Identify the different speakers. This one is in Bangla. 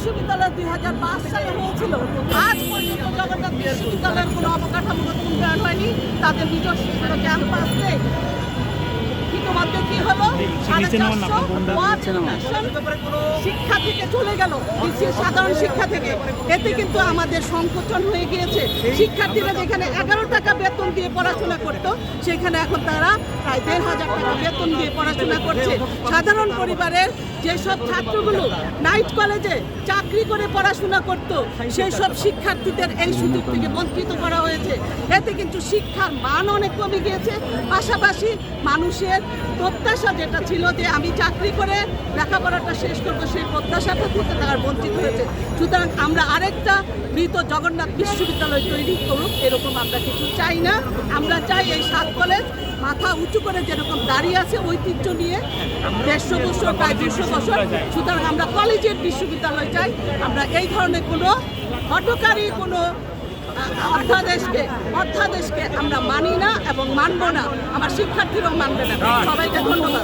Speaker 1: বিশ্ববিদ্যালয় দুই হাজার পাঁচ সালে হয়েছিল। আজ পর্যন্ত জগন্নাথ বিশ্ববিদ্যালয়ের কোনো অবকাঠামোগত উন্নয়ন হয়নি। তাদের নিজস্ব ক্যাম্পাসে শিক্ষা থেকে চলে গেল সাধারণ শিক্ষা থেকে। এতে কিন্তু আমাদের সংকোচন হয়ে গিয়েছে। শিক্ষার্থীরা যেখানে এগারো টাকা বেতন দিয়ে পড়াশোনা করত সেখানে এখন তারা প্রায় দেড় হাজার টাকা বেতন দিয়ে পড়াশোনা করছে। সাধারণ পরিবারের যেসব ছাত্রগুলো নাইট কলেজে চাকরি করে পড়াশোনা করত সেই সব শিক্ষার্থীদের এই সুযোগ থেকে বঞ্চিত করা হয়েছে। এতে কিন্তু শিক্ষার মান অনেক কমে গিয়েছে। পাশাপাশি মানুষের প্রত্যাশা যেটা ছিল যে আমি চাকরি করে লেখাপড়াটা শেষ করব, সেই প্রত্যাশাটা থেকে তারা বঞ্চিত হয়েছে। সুতরাং আমরা আরেকটা মৃত জগন্নাথ বিশ্ববিদ্যালয় তৈরি করুক, এরকম আমরা কিছু চাই না। আমরা চাই এই সাত কলেজ মাথা উঁচু করে যেরকম দাঁড়িয়ে আছে ঐতিহ্য নিয়ে দেড়শো বছর, প্রায় দুশো বছর। সুতরাং আমরা কলেজের বিশ্ববিদ্যালয় চাই। আমরা এই ধরনের কোনো হটকারী কোনো অধ্যাদেশকে অধ্যাদেশকে আমরা মানি না এবং মানব না। আমার শিক্ষার্থীরাও মানবে না। সবাইকে ধন্যবাদ।